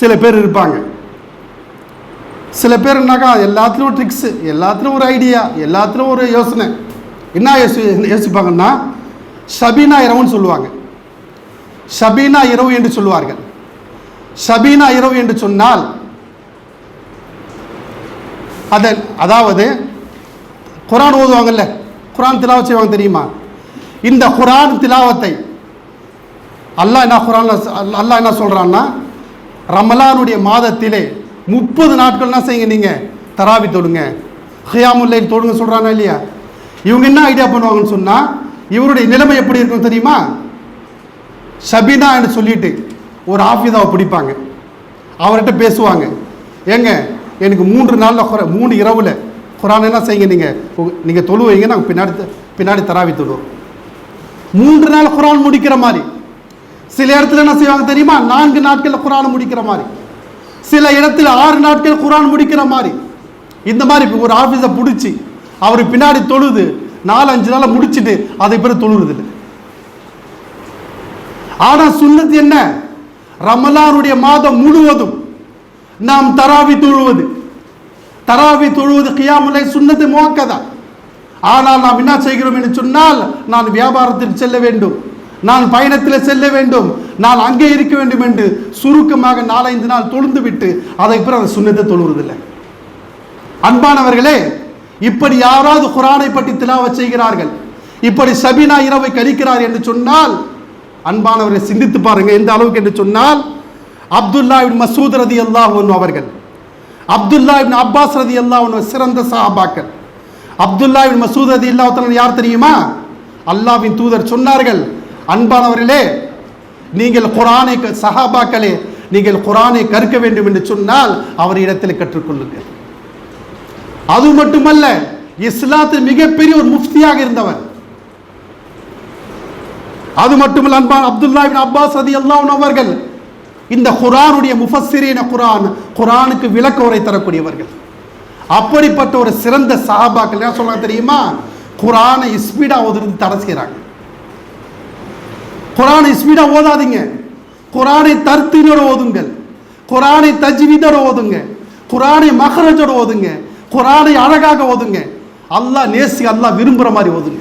சில பேர் இருப்பாங்க. சில பேர் என்னக்கா எல்லாத்துலேயும் ட்ரிக்ஸு எல்லாத்துலேயும் ஒரு ஐடியா எல்லாத்துலேயும் ஒரு யோசனை. என்ன யோசி யோசிப்பாங்கன்னா ஷபீனா இரவுன்னு சொல்லுவாங்க. ஷபீனா இரவு என்று சொல்லுவார்கள். ஷபீனா இரவு என்று சொன்னால் அதன் அதாவது குரான் ஓதுவாங்கல்ல குரான் திலாவத் செய்வாங்க தெரியுமா? இந்த குரான் திலாவத்தை அல்லாஹ் என்ன குரான் அல்லாஹ் என்ன சொல்கிறான்னா ரமலானுடைய மாதத்திலே முப்பது நாட்கள் என்ன செய்யுங்க நீங்கள் தராவி தொடுங்க ஹியாமுல்லை தொடுங்க சொல்கிறானா இல்லையா? இவங்க என்ன ஐடியா பண்ணுவாங்கன்னு சொன்னால் இவருடைய நிலைமை எப்படி இருக்கும் தெரியுமா? ஷபினா என்று சொல்லிட்டு ஒரு ஆஃபீஸாவை பிடிப்பாங்க. அவர்கிட்ட பேசுவாங்க. ஏங்க எனக்கு மூன்று நாளில் குறை மூணு இரவில் குரான் என்ன செய்யுங்க நீங்கள் நீங்கள் தொழுவீங்க நாங்கள் பின்னாடி பின்னாடி தராவி தொழுவோம். மூன்று நாள் குரான் முடிக்கிற மாதிரி. சில இடத்துல என்ன செய்வாங்க தெரியுமா? நான்கு நாட்களில் குரான் முடிக்கிற மாதிரி. சில இடத்துல ஆறு நாட்கள் குரான் முடிக்கிற மாதிரி. இந்த மாதிரி இப்போ ஒரு ஆஃபீஸை பிடிச்சி அவர் பின்னாடி தொழுது நாலு அஞ்சு நாளை முடிச்சுட்டு அதை பிறகு தொழுறது இல்லை ஆனா என்ன? ரமலானுடைய மாதம் முழுவதும் நாம் தராவி தொழுவது. தராவி தொழுவது கியாமுலை சுண்ணத்து முவாக்கதா? ஆனால் நாம் என்ன செய்கிறோம் என்று சொன்னால் நான் வியாபாரத்தில் செல்ல வேண்டும். நான் பயணத்தில் செல்ல வேண்டும். நான் அங்கே இருக்க வேண்டும் என்று சுருக்கமாக நாலஞ்சு நாள் தொழுந்து விட்டு அதை பிறகு அந்த சுண்ணத்தை தொழுவதில்லை. அன்பானவர்களே இப்படி யாராவது குரானை பற்றி திலாவை செய்கிறார்கள் இப்படி சபினா இரவை கழிக்கிறார் என்று சொன்னால் அன்பானவரை சிந்தித்து பாருங்க எந்த அளவுக்கு என்று சொன்னால் அப்துல்லா இப்னு மசூத் ரதி அல்லாஹ் அவர்கள் அப்துல்லா இப்னு அப்பாஸ் ரதி அல்லாஹ் சிறந்த சஹாபாக்கள். அப்துல்லா இப்னு மசூத் ரதி அல்லாஹ் யார் தெரியுமா? அல்லாஹ்வின் தூதர் சொன்னார்கள் அன்பானவர்களே நீங்கள் குரானை சஹாபாக்களே நீங்கள் குரானை கற்க வேண்டும் என்று சொன்னால் அவரிடத்தில் கற்றுக்கொள்ளுங்கள். அது மட்டுமல்ல இஸ்லாத்தில் மிகப்பெரிய ஒரு முஃப்தியாக இருந்தவர் அது மட்டுமல்ல அன்பான் அப்துல்லா அப்பாஸ் அதி எல்லாம் அவர்கள் இந்த குரானுடைய முஃபஸ்ஸிரீன குரான் குரானுக்கு விளக்க உரை தரக்கூடியவர்கள். அப்படிப்பட்ட ஒரு சிறந்த சஹாபாக்கள் என்ன சொல்றாங்க தெரியுமா? குரானை ஸ்பீடா ஓதுறது தடை செய்கிறாங்க. குரானை ஸ்பீடாக ஓதாதீங்க. குரானை தர்த்தினோட ஓதுங்கள். குரானை தஜ்வீதோட ஓதுங்க. குரானை மஹரஜோட ஓதுங்க. குரானை அழகாக ஓதுங்க. அல்லாஹ் நேசி அல்லாஹ் விரும்புகிற மாதிரி ஓதுங்க.